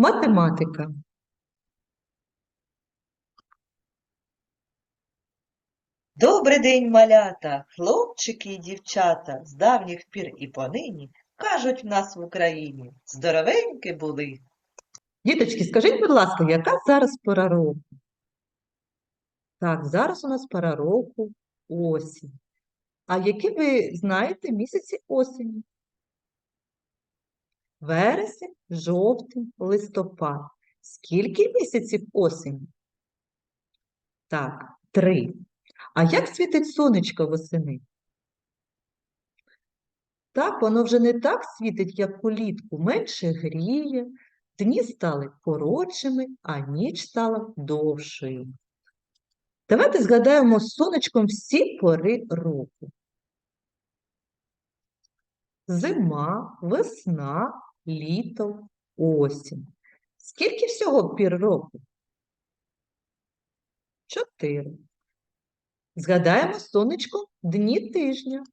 Математика. Добрий день, малята, хлопчики і дівчата, з давніх пір і понині, кажуть в нас в Україні, здоровенькі були. Діточки, скажіть, будь ласка, яка зараз пора року? Так, зараз у нас пора року осінь. А які ви знаєте місяці осені? Вересень, жовтень, листопад. Скільки місяців осені? Так, три. А як світить сонечко восени? Так, воно вже не так світить, як улітку, менше гріє, дні стали коротшими, а ніч стала довшою. Давайте згадаємо з сонечком всі пори року. Зима, весна, літо, осінь. Скільки всього пір року? Чотири. Згадаємо з сонечком дні тижня.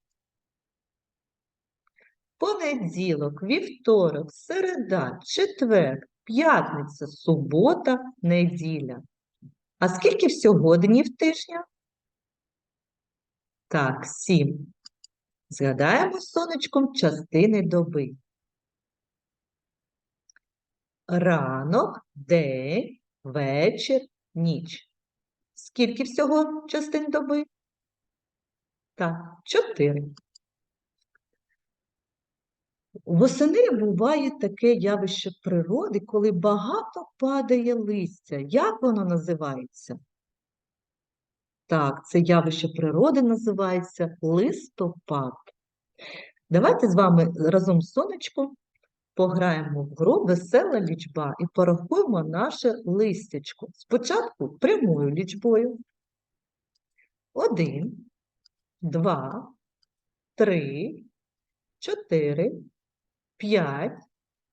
Понеділок, вівторок, середа, четвер, п'ятниця, субота, неділя. А скільки всього днів тижня? Так, сім. Згадаємо сонечком частини доби. Ранок, день, вечір, ніч. Скільки всього частин доби? Так, чотири. Восени буває таке явище природи, коли багато падає листя. Як воно називається? Так, це явище природи називається листопад. Давайте з вами разом з сонечком пограємо в гру весела лічба і порахуємо наше листячко. Спочатку прямою лічбою. Один, два, три, чотири, п'ять,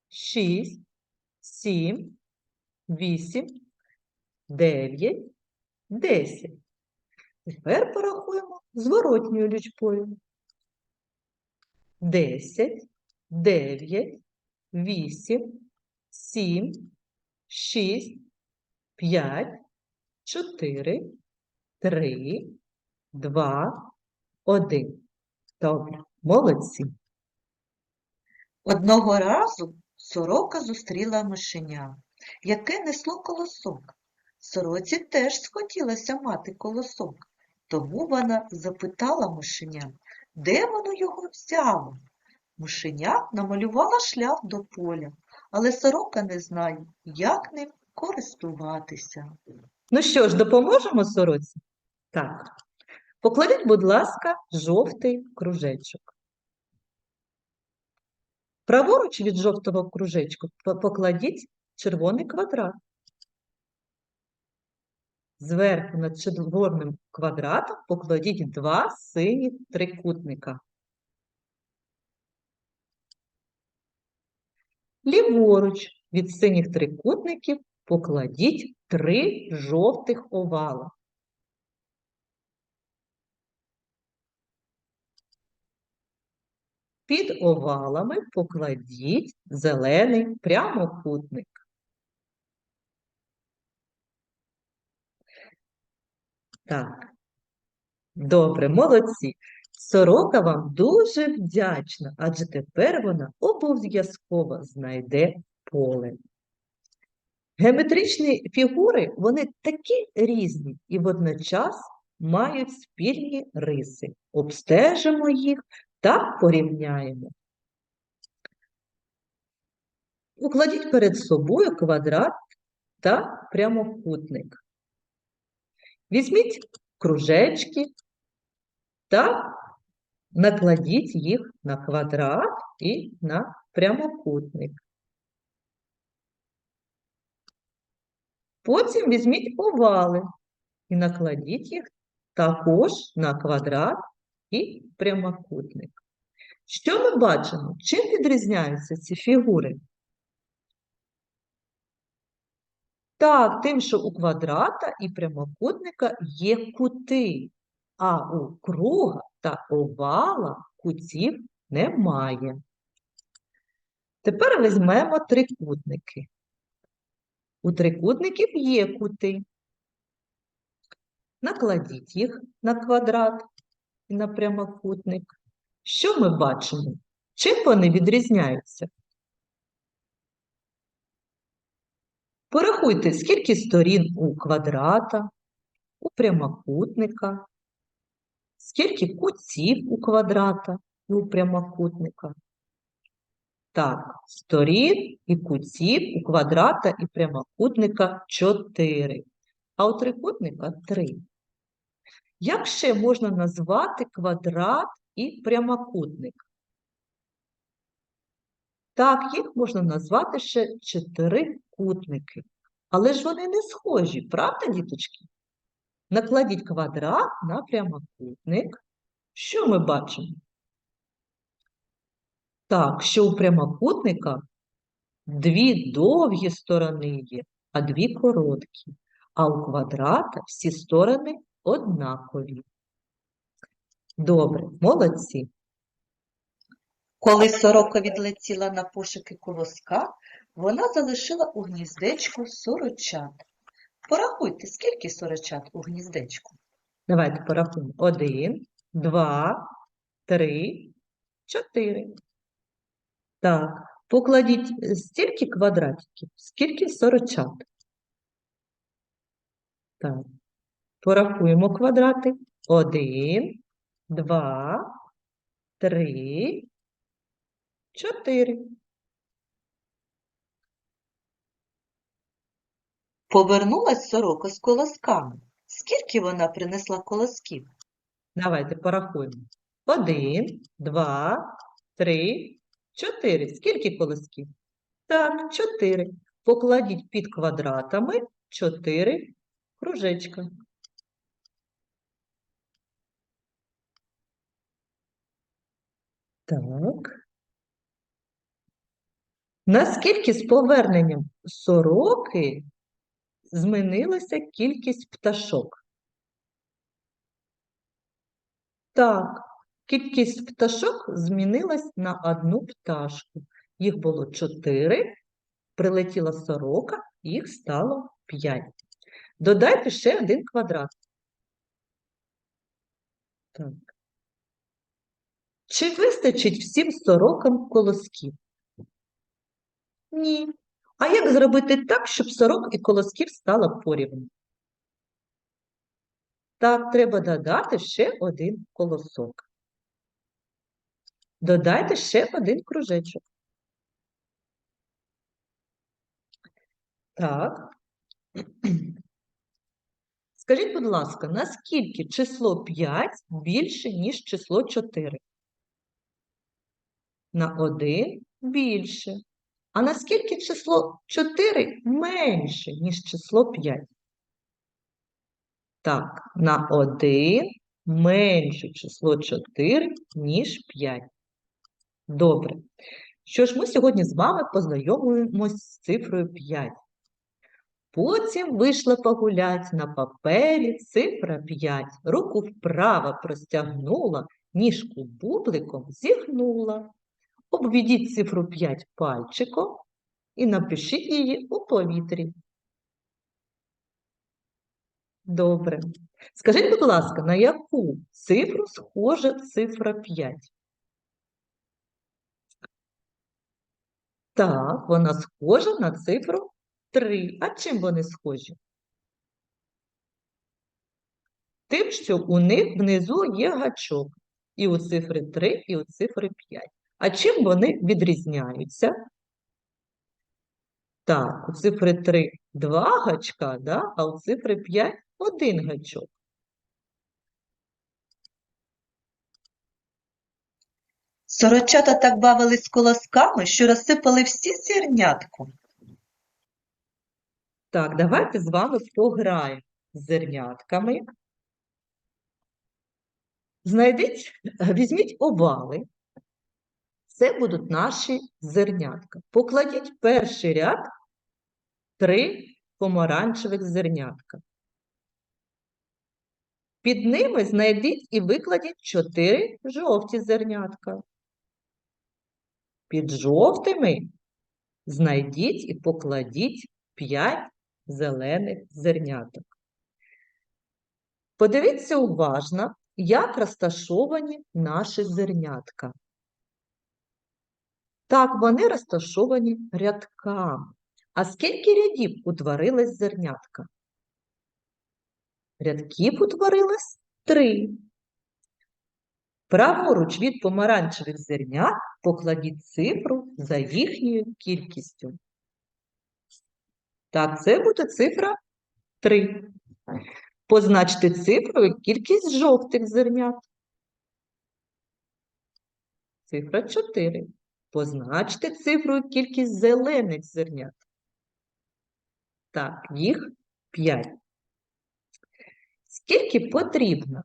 шість, сім, вісім, дев'ять, десять. Тепер порахуємо зворотньою лічбою. Десять, дев'ять, вісім, сім, шість, п'ять, чотири, три, два, один. Добре, молодці. Одного разу сорока зустріла мишеня, яке несло колосок. Сороці теж схотілося мати колосок, тому вона запитала мишеня, де воно його взяло. Мишеня намалювала шлях до поля, але сорока не знає, як ним користуватися. Ну що ж, допоможемо сороці? Так. Покладіть, будь ласка, жовтий кружечок. Праворуч від жовтого кружечку покладіть червоний квадрат. Зверху над червоним квадратом покладіть два сині трикутника. Ліворуч від синіх трикутників покладіть три жовтих овала. Під овалами покладіть зелений прямокутник. Так, добре, молодці. Сорока вам дуже вдячна, адже тепер вона обов'язково знайде поле. Геометричні фігури, вони такі різні і водночас мають спільні риси. Обстежимо їх та порівняємо. Укладіть перед собою квадрат та прямокутник. Візьміть кружечки та накладіть їх на квадрат і на прямокутник. Потім візьміть овали і накладіть їх також на квадрат і прямокутник. Що ми бачимо? Чим відрізняються ці фігури? Так, тим, що у квадрата і прямокутника є кути, а у круга та овала кутів немає. Тепер візьмемо трикутники. У трикутників є кути. Накладіть їх на квадрат і на прямокутник. Що ми бачимо? Чим вони відрізняються? Порахуйте, скільки сторін у квадрата, у прямокутника, скільки кутів у квадрата у прямокутника. Так, сторін і кутів у квадрата і прямокутника 4, а у трикутника 3. Як ще можна назвати квадрат і прямокутник? Так, їх можна назвати ще чотирикутники. Але ж вони не схожі, правда, діточки? Накладіть квадрат на прямокутник. Що ми бачимо? Так, що у прямокутника дві довгі сторони є, а дві короткі. А у квадрата всі сторони однакові. Добре, молодці. Коли сорока відлетіла на пошуки колоска, вона залишила у гніздечку сорочат. Порахуйте, скільки сорочат у гніздечку. Давайте порахуємо. Один, два, три, чотири. Так, покладіть е, стільки квадратиків, скільки сорочат. Так, порахуємо квадрати. Один, два, три, чотири. Повернулась сорока з колосками. Скільки вона принесла колосків? Давайте порахуємо. Один, два, три, чотири. Скільки колосків? Так, чотири. Покладіть під квадратами чотири кружечка. Так. Наскільки з поверненням сороки змінилася кількість пташок? Так, кількість пташок змінилась на одну пташку. Їх було чотири, прилетіла сорока, їх стало п'ять. Додайте ще один квадрат. Так. Чи вистачить всім сорокам колосків? Ні. А як зробити так, щоб сорок і колосків стало порівну? Так, треба додати ще один колосок. Додайте ще один кружечок. Так. Скажіть, будь ласка, наскільки число 5 більше, ніж число 4? На 1 більше. А наскільки число 4 менше, ніж число 5? Так, на 1 менше число 4, ніж 5. Добре. Що ж, ми сьогодні з вами познайомимось з цифрою 5. Потім вийшла погулять на папері цифра 5. Руку вправо простягнула, ніжку бубликом зігнула. Обведіть цифру 5 пальчиком і напишіть її у повітрі. Добре. Скажіть, будь ласка, на яку цифру схожа цифра 5? Так, вона схожа на цифру 3. А чим вони схожі? Тим, що у них внизу є гачок. І у цифри 3, і у цифри 5. А чим вони відрізняються? Так, у цифри 3 два гачка, да? а у цифри 5 один гачок. Сорочата так бавились колосками, що розсипали всі зернятку. Так, давайте з вами пограємо з зернятками. Знайдіть, візьміть овали. Це будуть наші зернятка. Покладіть перший ряд три помаранчевих зернятка. Під ними знайдіть і викладіть чотири жовті зернятка. Під жовтими знайдіть і покладіть 5 зелених зерняток. Подивіться уважно, як розташовані наші зернятка. Так, вони розташовані рядками. А скільки рядів утворилось зернятка? Рядків утворилось три. Праворуч від помаранчевих зернят покладіть цифру за їхньою кількістю. Так, це буде цифра 3. Позначте цифрою кількість жовтих зернят. Цифра 4. Позначте цифрою кількість зелених зернят. Так, їх 5. Скільки потрібно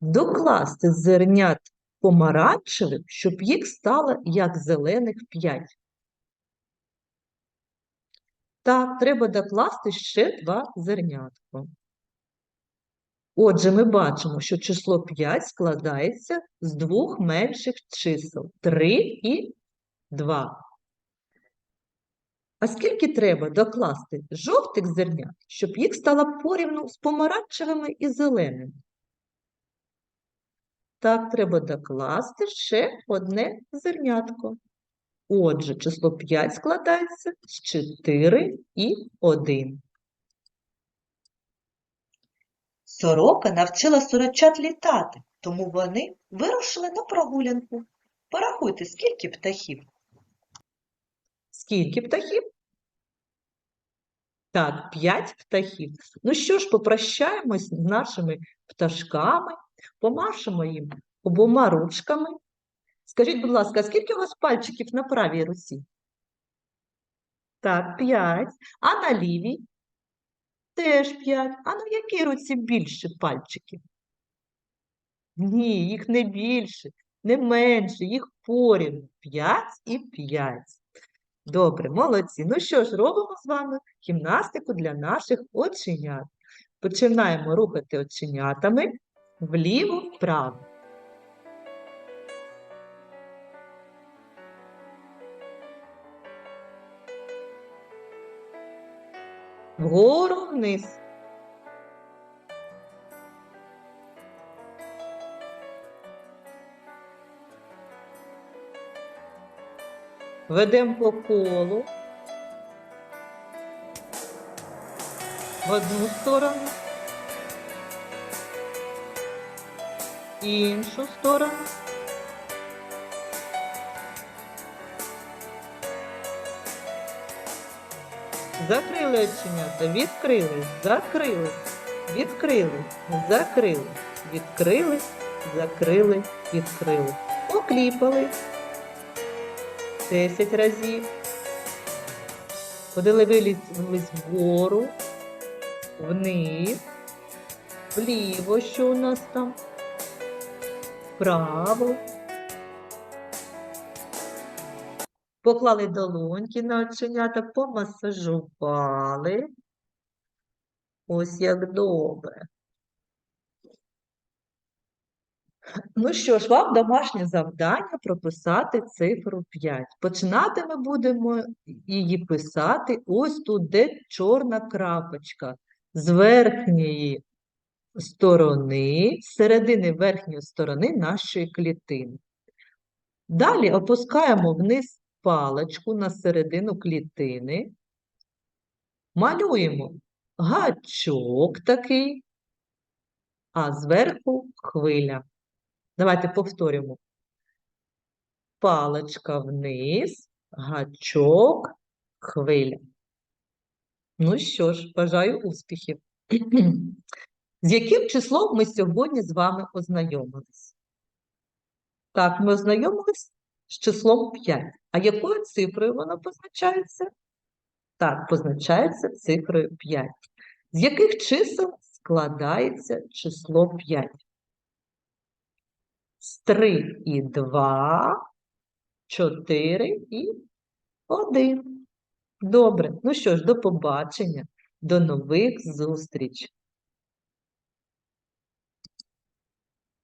докласти зернят помаранчевих, щоб їх стало як зелених 5? Так, треба докласти ще два зернятка. Отже, ми бачимо, що число 5 складається з двох менших чисел 3 і 2. А скільки треба докласти жовтих зернят, щоб їх стало порівну з помаранчевими і зеленими? Так, треба докласти ще одне зернятко. Отже, число 5 складається з 4 і 1. Сорока навчила сорочат літати, тому вони вирушили на прогулянку. Порахуйте, скільки птахів. Скільки птахів? Так, 5 птахів. Ну що ж, попрощаємось з нашими пташками, помашемо їм обома ручками. Скажіть, будь ласка, скільки у вас пальчиків на правій руці? Так, 5. А на лівій? Теж 5. А на якій руці більше пальчиків? Ні, їх не більше, не менше, їх порівну. 5 і 5. Добре, молодці. Ну що ж, робимо з вами гімнастику для наших оченят. Починаємо рухати оченятами вліво-вправо. Вгору вниз. Ведемо по колу. В одну сторону. Іншу сторону. Закрили оченята, відкрили, закрили, відкрили, закрили, відкрили, закрили, відкрили. Покліпали. 10 разів. Подивились вгору, вниз, вліво, що у нас там, вправо. Поклали долоньки на оченята, помасажували. Ось як добре. Ну що ж, вам домашнє завдання прописати цифру 5. Починати ми будемо її писати ось тут, де чорна крапочка. З верхньої сторони, з середини верхньої сторони нашої клітини. Далі опускаємо вниз паличку на середину клітини, малюємо гачок такий, а зверху хвиля. Давайте повторимо. Паличка вниз, гачок, хвиля. Ну що ж, бажаю успіхів. З яким числом ми сьогодні з вами ознайомились? Так, ми ознайомились з числом 5. А якою цифрою воно позначається? Так, позначається цифрою 5. З яких чисел складається число 5? З 3 і 2, 4 і 1. Добре. Ну що ж, до побачення, до нових зустріч.